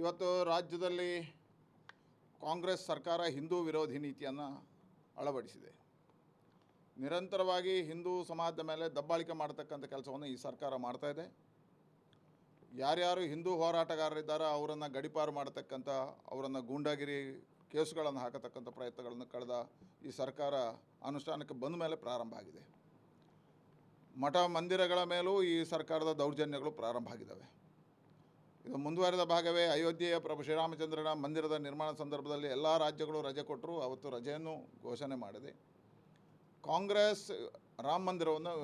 ಇವತ್ತು ರಾಜ್ಯದಲ್ಲಿ ಕಾಂಗ್ರೆಸ್ ಸರ್ಕಾರ ಹಿಂದೂ ವಿರೋಧಿ ನೀತಿಯನ್ನು ಅಳವಡಿಸಿದೆ. ನಿರಂತರವಾಗಿ ಹಿಂದೂ ಸಮಾಜದ ಮೇಲೆ ದಬ್ಬಾಳಿಕೆ ಮಾಡತಕ್ಕಂಥ ಕೆಲಸವನ್ನು ಈ ಸರ್ಕಾರ ಮಾಡ್ತಾ ಇದೆ. ಯಾರ್ಯಾರು ಹಿಂದೂ ಹೋರಾಟಗಾರರಿದ್ದಾರೋ ಅವರನ್ನು ಗಡಿಪಾರು ಮಾಡತಕ್ಕಂಥ, ಅವರನ್ನು ಗೂಂಡಾಗಿರಿ ಕೇಸುಗಳನ್ನು ಹಾಕತಕ್ಕಂಥ ಪ್ರಯತ್ನಗಳನ್ನು ಕಳೆದ ಈ ಸರ್ಕಾರ ಅನುಷ್ಠಾನಕ್ಕೆ ಬಂದ ಮೇಲೆ ಪ್ರಾರಂಭ ಆಗಿದೆ. ಮಠ ಮಂದಿರಗಳ ಮೇಲೂ ಈ ಸರ್ಕಾರದ ದೌರ್ಜನ್ಯಗಳು ಪ್ರಾರಂಭ ಆಗಿದ್ದಾವೆ. ಇದು ಮುಂದುವರೆದ ಭಾಗವೇ ಅಯೋಧ್ಯೆಯ ಪ್ರಭು ಶ್ರೀರಾಮಚಂದ್ರನ ಮಂದಿರದ ನಿರ್ಮಾಣ ಸಂದರ್ಭದಲ್ಲಿ ಎಲ್ಲ ರಾಜ್ಯಗಳು ರಜೆ ಕೊಟ್ಟರು, ಅವತ್ತು ರಜೆಯನ್ನು ಘೋಷಣೆ ಮಾಡಿದೆ. ಕಾಂಗ್ರೆಸ್ ರಾಮ ಮಂದಿರವನ್ನು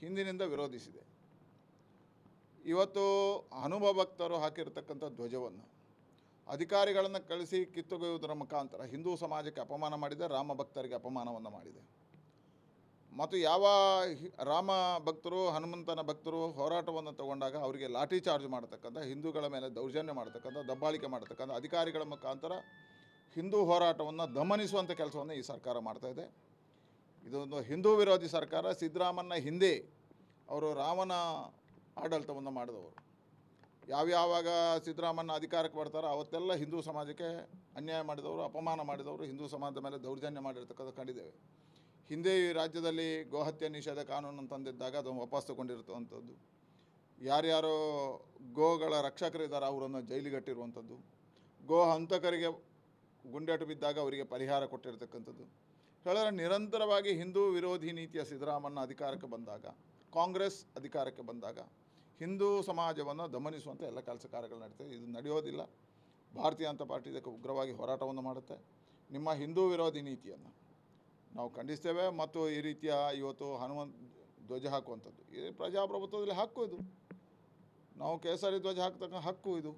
ಹಿಂದಿನಿಂದ ವಿರೋಧಿಸಿದೆ. ಇವತ್ತು ಹನುಮ ಭಕ್ತರು ಹಾಕಿರ್ತಕ್ಕಂಥ ಧ್ವಜವನ್ನು, ಅಧಿಕಾರಿಗಳನ್ನು ಕಳಿಸಿ ಕಿತ್ತುಗೊಯ್ಯುವುದರ ಮುಖಾಂತರ ಹಿಂದೂ ಸಮಾಜಕ್ಕೆ ಅಪಮಾನ ಮಾಡಿದೆ, ರಾಮ ಭಕ್ತರಿಗೆ ಅಪಮಾನವನ್ನು ಮಾಡಿದೆ. ಮತ್ತು ಯಾವ ರಾಮ ಭಕ್ತರು, ಹನುಮಂತನ ಭಕ್ತರು ಹೋರಾಟವನ್ನು ತಗೊಂಡಾಗ ಅವರಿಗೆ ಲಾಠಿ ಚಾರ್ಜ್ ಮಾಡತಕ್ಕಂಥ, ಹಿಂದೂಗಳ ಮೇಲೆ ದೌರ್ಜನ್ಯ ಮಾಡತಕ್ಕಂಥ, ದಬ್ಬಾಳಿಕೆ ಮಾಡತಕ್ಕಂಥ ಅಧಿಕಾರಿಗಳ ಮುಖಾಂತರ ಹಿಂದೂ ಹೋರಾಟವನ್ನು ದಮನಿಸುವಂಥ ಕೆಲಸವನ್ನು ಈ ಸರ್ಕಾರ ಮಾಡ್ತಾ ಇದೆ. ಇದೊಂದು ಹಿಂದೂ ವಿರೋಧಿ ಸರ್ಕಾರ ಸಿದ್ದರಾಮನ್ನ ಹಿಂದೆ ಅವರು ರಾಮನ ಆಡಳಿತವನ್ನು ಮಾಡಿದವರು. ಯಾವ್ಯಾವಾಗ ಸಿದ್ದರಾಮನ್ನ ಅಧಿಕಾರಕ್ಕೆ ಬರ್ತಾರೋ ಅವತ್ತೆಲ್ಲ ಹಿಂದೂ ಸಮಾಜಕ್ಕೆ ಅನ್ಯಾಯ ಮಾಡಿದವರು, ಅಪಮಾನ ಮಾಡಿದವರು, ಹಿಂದೂ ಸಮಾಜದ ಮೇಲೆ ದೌರ್ಜನ್ಯ ಮಾಡಿರ್ತಕ್ಕಂಥ ಕಂಡಿದ್ದೇವೆ. ಹಿಂದೆ ಈ ರಾಜ್ಯದಲ್ಲಿ ಗೋಹತ್ಯೆ ನಿಷೇಧ ಕಾನೂನನ್ನು ತಂದಿದ್ದಾಗ ಅದನ್ನು ವಾಪಸ್ ತಗೊಂಡಿರುವಂಥದ್ದು ಯಾರ್ಯಾರೋ ಗೋಗಳ ರಕ್ಷಕರಿದ್ದಾರೆ ಅವರನ್ನು ಜೈಲಿಗಟ್ಟಿರುವಂಥದ್ದು. ಗೋ ಹಂತಕರಿಗೆ ಗುಂಡೇಟು ಬಿದ್ದಾಗ ಅವರಿಗೆ ಪರಿಹಾರ ಕೊಟ್ಟಿರ್ತಕ್ಕಂಥದ್ದು. ಹೇಳಿದ್ರೆ ನಿರಂತರವಾಗಿ ಹಿಂದೂ ವಿರೋಧಿ ನೀತಿಯ ಸಿದ್ದರಾಮಣ್ಣ ಅಧಿಕಾರಕ್ಕೆ ಬಂದಾಗ, ಕಾಂಗ್ರೆಸ್ ಅಧಿಕಾರಕ್ಕೆ ಬಂದಾಗ, ಹಿಂದೂ ಸಮಾಜವನ್ನು ದಮನಿಸುವಂಥ ಎಲ್ಲ ಕೆಲಸ ಕಾರ್ಯಗಳು ನಡೀತದೆ ಇದು ನಡೆಯೋದಿಲ್ಲ. ಭಾರತೀಯ ಜನತಾ ಪಾರ್ಟಿ ಇದಕ್ಕೆ ಉಗ್ರವಾಗಿ ಹೋರಾಟವನ್ನು ಮಾಡುತ್ತೆ. ನಿಮ್ಮ ಹಿಂದೂ ವಿರೋಧಿ ನೀತಿಯನ್ನು ನಾವು ಖಂಡಿಸ್ತೇವೆ ಮತ್ತು ಈ ರೀತಿಯ ಇವತ್ತು ಹನುಮಂತ ಧ್ವಜ ಹಾಕುವಂಥದ್ದು. ಈ ಪ್ರಜಾಪ್ರಭುತ್ವದಲ್ಲಿ ಹಕ್ಕು ಇದು. ನಾವು ಕೇಸರಿ ಧ್ವಜ ಹಾಕ್ತಕ್ಕ ಹಕ್ಕು ಇದು.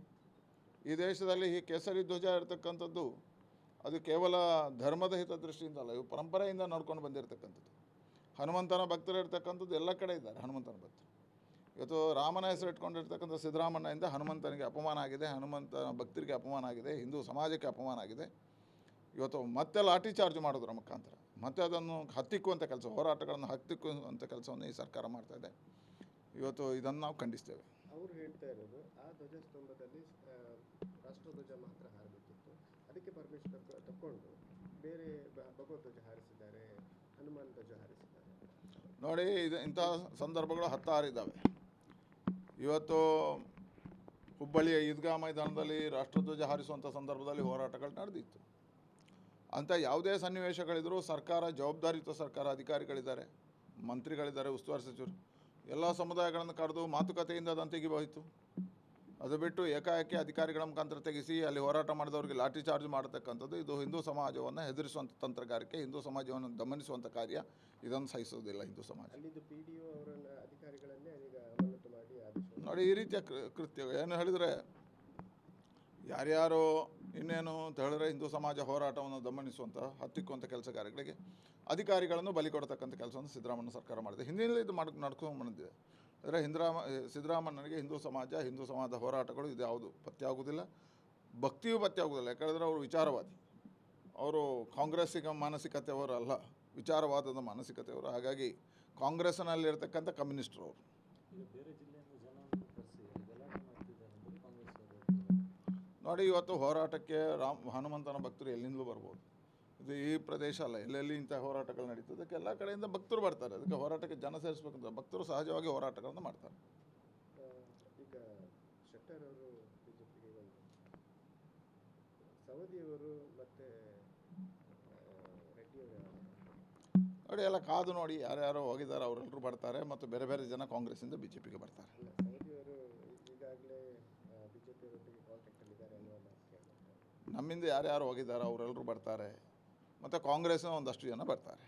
ಈ ದೇಶದಲ್ಲಿ ಈ ಕೇಸರಿ ಧ್ವಜ ಇರ್ತಕ್ಕಂಥದ್ದು ಅದು ಕೇವಲ ಧರ್ಮದ ಹಿತದೃಷ್ಟಿಯಿಂದ ಅಲ್ಲ, ಇವು ಪರಂಪರೆಯಿಂದ ನೋಡ್ಕೊಂಡು ಬಂದಿರತಕ್ಕಂಥದ್ದು. ಹನುಮಂತನ ಭಕ್ತರು ಇರ್ತಕ್ಕಂಥದ್ದು ಎಲ್ಲ ಕಡೆ ಇದ್ದಾರೆ, ಹನುಮಂತನ ಭಕ್ತರು. ಇವತ್ತು ರಾಮನ ಹೆಸರು ಇಟ್ಕೊಂಡಿರ್ತಕ್ಕಂಥ ಸಿದ್ದರಾಮಣ್ಣಯಿಂದ ಹನುಮಂತನಿಗೆ ಅಪಮಾನ ಆಗಿದೆ, ಹನುಮಂತನ ಭಕ್ತರಿಗೆ ಅಪಮಾನ ಆಗಿದೆ, ಹಿಂದೂ ಸಮಾಜಕ್ಕೆ ಅಪಮಾನ ಆಗಿದೆ. ಇವತ್ತು ಮತ್ತೆ ಲಾಠಿ ಚಾರ್ಜ್ ಮಾಡೋದ್ರ ಮುಖಾಂತರ. ಮತ್ತೆ ಅದನ್ನು ಹತ್ತಿಕ್ಕುವಂಥ ಕೆಲಸ ಹೋರಾಟಗಳನ್ನು ಹತ್ತಿಕ್ಕುವಂಥ ಕೆಲಸವನ್ನು ಈ ಸರ್ಕಾರ ಮಾಡ್ತಾ ಇದೆ. ಇವತ್ತು ಇದನ್ನು ನಾವು ಖಂಡಿಸ್ತೇವೆ. ಅವರು ಹೇಳ್ತಾ ಇರೋದು ಆ ಧ್ವಜಸ್ತಂಭದಲ್ಲಿ ರಾಷ್ಟ್ರಧ್ವಜ ಮಾತ್ರ ಹಾರಬೇಕಿತ್ತು. ಅದಕ್ಕೆ ಪರ್ಮಿಷನ್ ತಕ್ಕೊಂಡು ಬೇರೆ ಭಗವಧ್ವಜ ಹಾರಿಸಿದ್ದಾರೆ ಹನುಮಾನ್ ಧ್ವಜ ಹಾರಿಸಿದ್ದಾರೆ. ನೋಡಿ ಇದು ಇಂಥ ಸಂದರ್ಭಗಳು ಹತ್ತಾರು ಇದ್ದಾವೆ. ಇವತ್ತು ಹುಬ್ಬಳ್ಳಿಯ ಈದ್ಗಾ ಮೈದಾನದಲ್ಲಿ ರಾಷ್ಟ್ರಧ್ವಜ ಹಾರಿಸುವಂಥ ಸಂದರ್ಭದಲ್ಲಿ ಹೋರಾಟಗಳು ನಡೆದಿತ್ತು. ಅಂಥ ಯಾವುದೇ ಸನ್ನಿವೇಶಗಳಿದ್ದರೂ ಸರ್ಕಾರ ಜವಾಬ್ದಾರಿಯುತ ಸರ್ಕಾರ ಅಧಿಕಾರಿಗಳಿದ್ದಾರೆ. ಮಂತ್ರಿಗಳಿದ್ದಾರೆ ಉಸ್ತುವಾರಿ ಸಚಿವರು. ಎಲ್ಲ ಸಮುದಾಯಗಳನ್ನು ಕರೆದು ಮಾತುಕತೆಯಿಂದ ಅದನ್ನು ತೆಗಿಬೋಯಿತು ಅದು ಬಿಟ್ಟು ಏಕಾಏಕಿ ಅಧಿಕಾರಿಗಳ ಮುಖಾಂತರ ತೆಗೆಸಿ ಅಲ್ಲಿ ಹೋರಾಟ ಮಾಡಿದವರಿಗೆ ಲಾಠಿ ಚಾರ್ಜ್ ಮಾಡತಕ್ಕಂಥದ್ದು ಇದು ಹಿಂದೂ ಸಮಾಜವನ್ನು ಹೆದರಿಸುವಂಥ ತಂತ್ರಗಾರಿಕೆ ಹಿಂದೂ ಸಮಾಜವನ್ನು ದಮನಿಸುವಂಥ ಕಾರ್ಯ. ಇದನ್ನು ಸಹಿಸೋದಿಲ್ಲ ಹಿಂದೂ ಸಮಾಜ. ನೋಡಿ ಈ ರೀತಿಯ ಕೃತ್ಯ ಏನು ಹೇಳಿದರೆ ಯಾರ್ಯಾರು ಇನ್ನೇನು ಅಂತ ಹೇಳಿದ್ರೆ ಹಿಂದೂ ಸಮಾಜ ಹೋರಾಟವನ್ನು ದಮನಿಸುವಂಥ, ಹತ್ತಿಕ್ಕುವಂಥ ಕೆಲಸ ಕಾರ್ಯಗಳಿಗೆ ಅಧಿಕಾರಿಗಳನ್ನು ಬಲಿ ಕೊಡತಕ್ಕಂಥ ಕೆಲಸವನ್ನು ಸಿದ್ದರಾಮಯ್ಯ ಸರ್ಕಾರ ಮಾಡಿದೆ. ಹಿಂದಿನಿಂದ ಇದು ಮಾಡಿ ನಡ್ಕೊಂಡು ಬಂದಿದೆ ಅಂದರೆ ಹಿಂದ್ರಾಮ, ಸಿದ್ದರಾಮಯ್ಯನಿಗೆ ಹಿಂದೂ ಸಮಾಜ, ಹಿಂದೂ ಸಮಾಜದ ಹೋರಾಟಗಳು ಇದು ಯಾವುದು ಪತ್ತೆ ಆಗುವುದಿಲ್ಲ ಭಕ್ತಿಯೂ ಪತ್ತೆ ಆಗುವುದಿಲ್ಲ ಯಾಕಂದರೆ ಅವರು ವಿಚಾರವಾದಿ. ಅವರು ಕಾಂಗ್ರೆಸ್ಸಿಗ ಮಾನಸಿಕತೆಯವರು ಅಲ್ಲ. ವಿಚಾರವಾದದ ಮಾನಸಿಕತೆಯವರು. ಹಾಗಾಗಿ ಕಾಂಗ್ರೆಸ್ನಲ್ಲಿರ್ತಕ್ಕಂಥ ಕಮ್ಯುನಿಸ್ಟ್ರು ಅವರು. ನೋಡಿ ಇವತ್ತು ಹೋರಾಟಕ್ಕೆ ರಾಮ್ ಹನುಮಂತನ ಭಕ್ತರು ಎಲ್ಲಿಂದಲೂ ಬರ್ಬೋದು. ಇದು ಈ ಪ್ರದೇಶ ಅಲ್ಲ ಎಲ್ಲೆಲ್ಲಿ ಇಂಥ ಹೋರಾಟಗಳು ನಡೀತದೆ ಅದಕ್ಕೆ ಎಲ್ಲ ಕಡೆಯಿಂದ ಭಕ್ತರು ಬರ್ತಾರೆ. ಅದಕ್ಕೆ ಹೋರಾಟಕ್ಕೆ ಜನ ಸೇರಿಸ್ಬೇಕಂತ ಭಕ್ತರು ಸಹಜವಾಗಿ ಹೋರಾಟಗಳನ್ನು ಮಾಡ್ತಾರೆ. ಈಗ ಶೆಟ್ಟರ್ ಅವರು ಬಿಜೆಪಿಗೆ ಸವದಿಯವರು ಮತ್ತೆ ನೋಡಿ ಎಲ್ಲ ಕಾದು ನೋಡಿ ಯಾರ್ಯಾರು ಹೋಗಿದ್ದಾರೆ ಅವರೆಲ್ಲರೂ ಬರ್ತಾರೆ ಮತ್ತು ಬೇರೆ ಬೇರೆ ಜನ ಕಾಂಗ್ರೆಸ್ಸಿಂದ ಬಿ ಜೆ ಪಿಗೆ ಬರ್ತಾರೆ ಅನ್ನುವ ಮಾತು ನಮ್ಮಿಂದ ಯಾರ್ಯಾರು ಹೋಗಿದ್ದಾರೆ ಅವರೆಲ್ಲರೂ ಬರ್ತಾರೆ. ಮತ್ತು ಕಾಂಗ್ರೆಸ್ನ ಒಂದಷ್ಟು ಜನ ಬರ್ತಾರೆ.